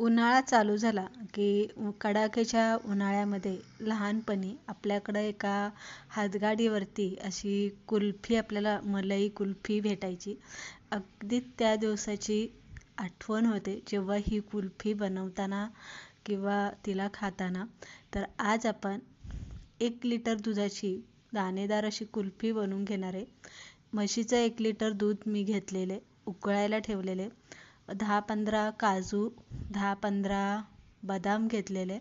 उन्हाळा चालू झाला की कडाक्याच्या उन्हाळ्यामध्ये लहानपणी आपल्याकडं एका हातगाडीवरती अशी कुल्फी आपल्याला मलई कुल्फी भेटायची. अगदी त्या दिवसाची आठवण होते. जेव्हा ही कुल्फी बनवताना किंवा तिला खाताना तर आज आपण एक लिटर दुधाची दाणेदार अशी कुल्फी बनवून घेणार आहे. म्हशीचं एक लिटर दूध मी घेतलेले उकळायला ठेवलेले. दहा पंधरा काजू दहा पंधरा बदाम घेतलेले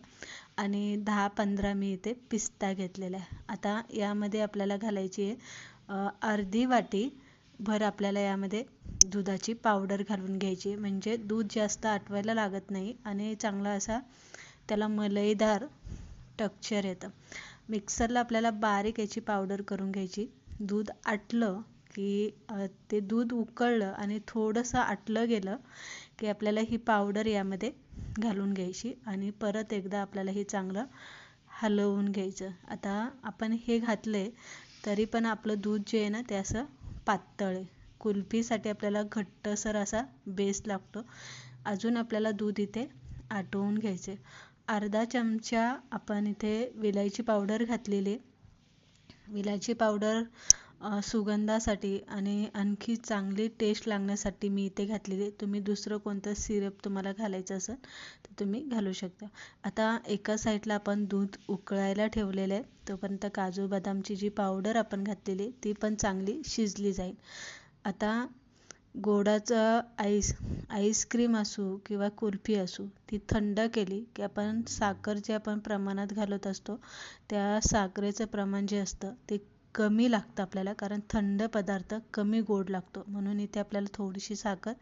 आणि दहा पंधरा मी इथे पिस्ता घेतलेला आहे. आता यामध्ये आपल्याला घालायची आहे अर्धी वाटी भर आपल्याला यामध्ये दुधाची पावडर घालून घ्यायची म्हणजे दूध जास्त आटवायला लागत नाही आणि चांगला असा त्याला मलईदार टक्चर येतं. मिक्सरला आपल्याला बारीक याची पावडर करून घ्यायची. दूध आटलं की ते दूध उकळलं आणि थोडंसं आटलं गेलं की आपल्याला ही पावडर यामध्ये घालून घ्यायची आणि परत एकदा आपल्याला हे चांगलं हलवून घ्यायचं. आता आपण हे घातले तरी पण आपलं दूध जे आहे ना ते असं पातळ आहे. कुल्फीसाठी आपल्याला घट्टसर असा बेस लागतो. अजून आपल्याला दूध इथे आटवून घ्यायचे अर्धा चमचा आपण इथे विलायची पावडर घातलेली विलायची पावडर सुगंधासाठी आणि आणखी चांगली टेस्ट लागण्यासाठी मी इथे घातलेली तुम्ही दुसरं कोणतं सिरप तुम्हाला घालायचं असेल तर तुम्ही घालू शकता. आता एका साईडला आपण दूध उकळायला ठेवलेलं आहे. तोपर्यंत काजू बदामची जी पावडर आपण घातलेली ती पण चांगली शिजली जाईल. आता गोडाचं आईस आईस्क्रीम असू किंवा कुल्फी असू ती थंड केली की आपण साखर जे आपण प्रमाणात घालत असतो त्या साखरेचं प्रमाण जे असतं ते कमी लागतं आपल्याला कारण थंड पदार्थ कमी गोड लागतो. म्हणून इथे आपल्याला थोडीशी साखर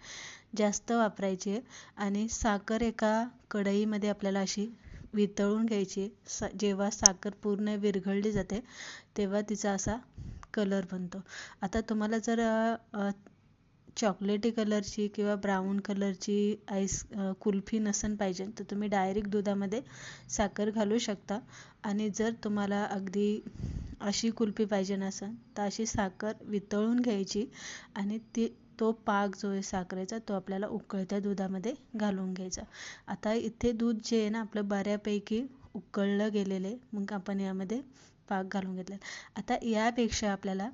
जास्त वापरायची आहे. आणि साखर एका कढईमध्ये आपल्याला अशी वितळून घ्यायची सा जेव्हा साखर पूर्ण विरघळली जाते तेव्हा तिचा असा कलर बनतो. आता तुम्हाला जर चॉकलेटी कलरची किंवा ब्राऊन कलरची आईस कुल्फी नसन पाहिजे तर तुम्ही डायरेक्ट दुधामध्ये साखर घालू शकता. आणि जर तुम्हाला अगदी अशी कुल्फी पाहिजे नसेल तर अशी साखर वितळून घ्यायची आणि ती तो पाक जो आहे साखरेचा तो आपल्याला उकळत्या दुधामध्ये घालून घ्यायचा. आता इथे दूध जे आहे ना आपलं बऱ्यापैकी उकळलं गेलेलं आहे. मग आपण यामध्ये पाक घालून घेतला आता यापेक्षा आपल्याला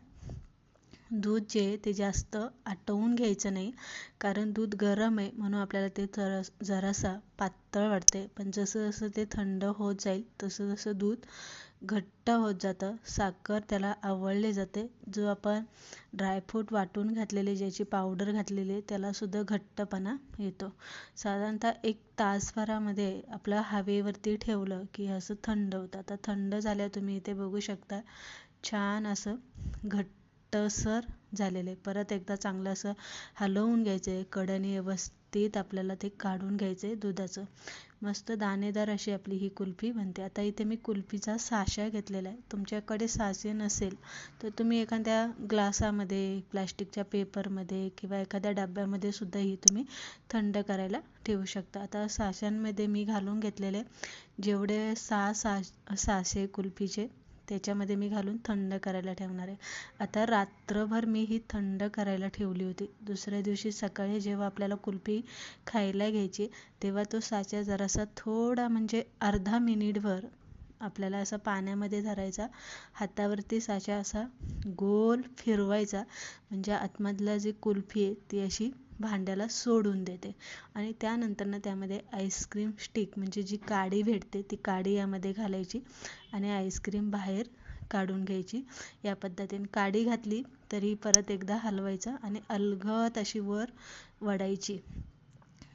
दूध जे आहे ते जास्त आटवून घ्यायचं नाही. कारण दूध गरम आहे म्हणून आपल्याला ते जरा जरासा पातळ वाटते पण जसं जसं ते थंड होत जाईल तसं जसं दूध घट्ट होत जातं. साखर त्याला आवळले जाते. जो आपण ड्रायफ्रूट वाटून घातलेले ज्याची पावडर घातलेली आहे त्यालासुद्धा घट्टपणा येतो. साधारणतः एक तासभरामध्ये आपलं हवेवरती ठेवलं की असं थंड होतं. आता थंड झाल्या तुम्ही इथे बघू शकता. छान असं घट्टसर झालेलं आहे. परत एकदा चांगलं असं हलवून घ्यायचं आहे. कड्याने व्यवस्थित आपल्याला ते काढून घ्यायचं आहे दुधाचं. मस्त दाणेदार अशी आपली ही कुल्फी बनते. आता इथे मी कुल्फीचा साशा घेतलेला आहे. तुमच्याकडे साचे नसेल तर तुम्ही एखाद्या ग्लासामध्ये प्लॅस्टिकच्या पेपरमध्ये किंवा एखाद्या डब्यामध्ये सुद्धा ही तुम्ही थंड करायला ठेवू शकता. आता साश्यांमध्ये मी घालून घेतलेले जेवढे सहा सा साचे कुल्फीचे त्याच्यामध्ये मी घालून थंड करायला ठेवणार आहे. आता रात्रभर मी ही थंड करायला ठेवली होती. दुसऱ्या दिवशी सकाळी जेव्हा आपल्याला कुल्फी खायला घ्यायची तेव्हा तो साचा जरासा थोडा म्हणजे अर्धा मिनिटभर आपल्याला असा पाण्यामध्ये धरायचा. हातावरती साचा असा गोल फिरवायचा. म्हणजे आतमधला जी कुल्फी आहे ती अशी भांड्याला सोडून देते. आणि त्यानंतरनं त्यामध्ये आईस्क्रीम स्टिक म्हणजे जी काडी भेटते ती काडी यामध्ये घालायची आणि आईस्क्रीम बाहेर काढून घ्यायची. या पद्धतीने काडी घातली तरी परत एकदा हलवायचं आणि अलगद अशी वर वडायची.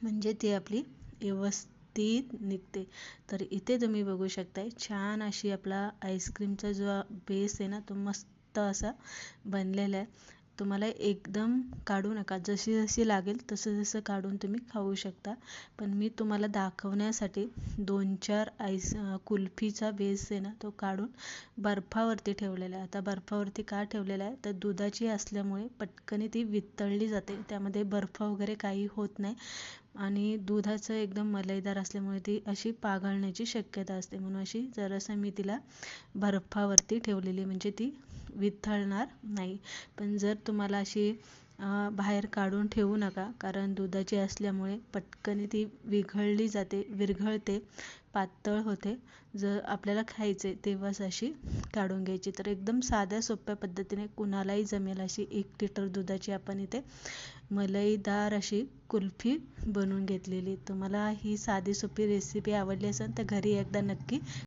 म्हणजे ती आपली व्यवस्थित निघते. तर इथे तुम्ही बघू शकताय छान अशी आपला आईस्क्रीमचा जो बेस आहे ना तो मस्त असा बनलेला आहे. तुम्हाला एकदम काढू नका. जशी जशी लागेल तसं जसं काढून तुम्ही खाऊ शकता. पण मी तुम्हाला दाखवण्यासाठी दोन चार आईस कुल्फीचा बेस आहे ना तो काढून बर्फावरती ठेवलेला आहे. आता बर्फावरती का ठेवलेला आहे? तर दुधाची असल्यामुळे पटकन ती वितळली जाते. त्यामध्ये बर्फ वगैरे काही होत नाही. आणि दुधाचं एकदम मलईदार असल्यामुळे ती अशी पाघळण्याची शक्यता असते. म्हणून अशी जरासं मी तिला बर्फावरती ठेवलेली म्हणजे ती वितळणार नाही. पण जर तुम्हाला अशी बाहेर काढून ठेवू नका. कारण दुधाची असल्यामुळे पटकन ती विघळली जाते विरघळते पातळ होते. जर आपल्याला खायचे तेव्हाच अशी काढून घ्यायची. तर एकदम साध्या सोप्या पद्धतीने कुणालाही जमेल अशी एक लिटर दुधाची आपण इथे मलईदार अशी कुल्फी बनवून घेतलेली. तुम्हाला ही साधी सोपी रेसिपी आवडली असेल तर घरी एकदा नक्की